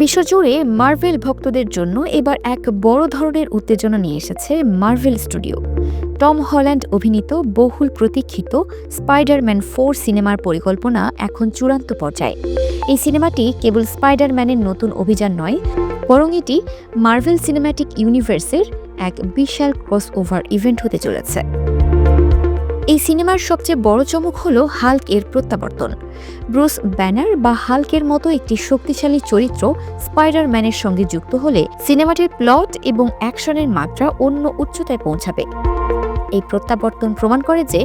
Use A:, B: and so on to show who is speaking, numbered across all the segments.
A: বিশ্বজুড়ে মার্ভেল ভক্তদের জন্য এবার এক বড় ধরনের উত্তেজনা নিয়ে এসেছে মার্ভেল স্টুডিও। টম হল্যান্ড অভিনীত বহুল প্রতীক্ষিত স্পাইডারম্যান ফোর সিনেমার পরিকল্পনা এখন চূড়ান্ত পর্যায়ে। এই সিনেমাটি কেবল স্পাইডারম্যানের নতুন অভিযান নয়, বরং এটি মার্ভেল সিনেম্যাটিক ইউনিভার্সের এক বিশাল ক্রস ওভার ইভেন্ট হতে চলেছে। এই সিনেমার সবচেয়ে বড় চমক হল হাল্ক এর প্রত্যাবর্তন। ব্রুস ব্যানার বা হাল্কের মতো একটি শক্তিশালী চরিত্র স্পাইডারম্যানের সঙ্গে যুক্ত হলে সিনেমাটির প্লট এবং অ্যাকশনের মাত্রা অন্য উচ্চতায় পৌঁছাবে। এই প্রত্যাবর্তন প্রমাণ করে যে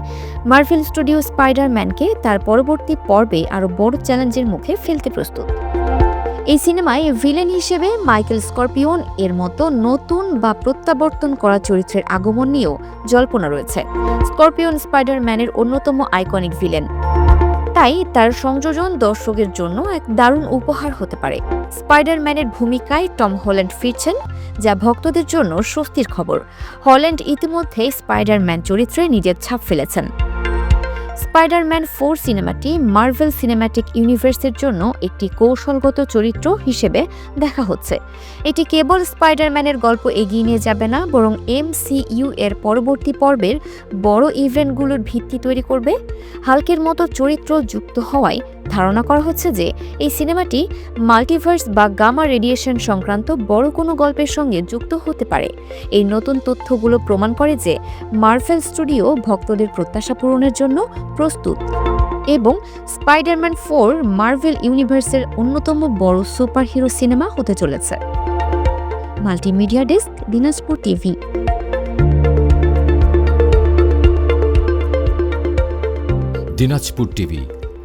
A: মার্ভেল স্টুডিও স্পাইডারম্যানকে তার পরবর্তী পর্বে আরও বড় চ্যালেঞ্জের মুখে ফেলতে প্রস্তুত। এই সিনেমায় ভিলেন হিসেবে মাইকেল স্করপিওন এর মতো নতুন বা প্রত্যাবর্তন করা চরিত্রের আগমন নিয়েও জল্পনা রয়েছে। স্করপিওন স্পাইডারম্যানের অন্যতম আইকনিক ভিলেন। তাই তার সংযোজন দর্শকের জন্য এক দারুণ উপহার হতে পারে। স্পাইডারম্যানের ভূমিকায় টম হল্যান্ড ফিরছেন, যা ভক্তদের জন্য স্বস্তির খবর। হল্যান্ড ইতিমধ্যেই স্পাইডারম্যান চরিত্রে নিজের ছাপ ফেলেছেন। স্পাইডারম্যান ফোর সিনেমাটি মার্ভেল সিনেম্যাটিক ইউনিভার্সের জন্য একটি কৌশলগত চরিত্র হিসেবে দেখা হচ্ছে। এটি কেবল স্পাইডারম্যানের গল্প এগিয়ে নিয়ে যাবে না, বরং এমসিইউ এর পরবর্তী পর্বের বড় ইভেন্টগুলোর ভিত্তি তৈরি করবে। হালকের মতো চরিত্র যুক্ত হওয়ায় ধারণা করা হচ্ছে যে এই সিনেমাটি মাল্টিভার্স বা গামা রেডিয়েশন সংক্রান্ত বড় কোনো গল্পের সঙ্গে যুক্ত হতে পারে। এই নতুন তথ্যগুলো প্রমাণ করে যে মার্ভেল স্টুডিও ভক্তদের প্রত্যাশা পূরণের জন্য প্রস্তুত এবং স্পাইডারম্যান ফোর মার্ভেল ইউনিভার্সের অন্যতম বড় সুপারহিরো সিনেমা হতে চলেছে। Multimedia desk, Dinajpur TV.
B: Dinajpur TV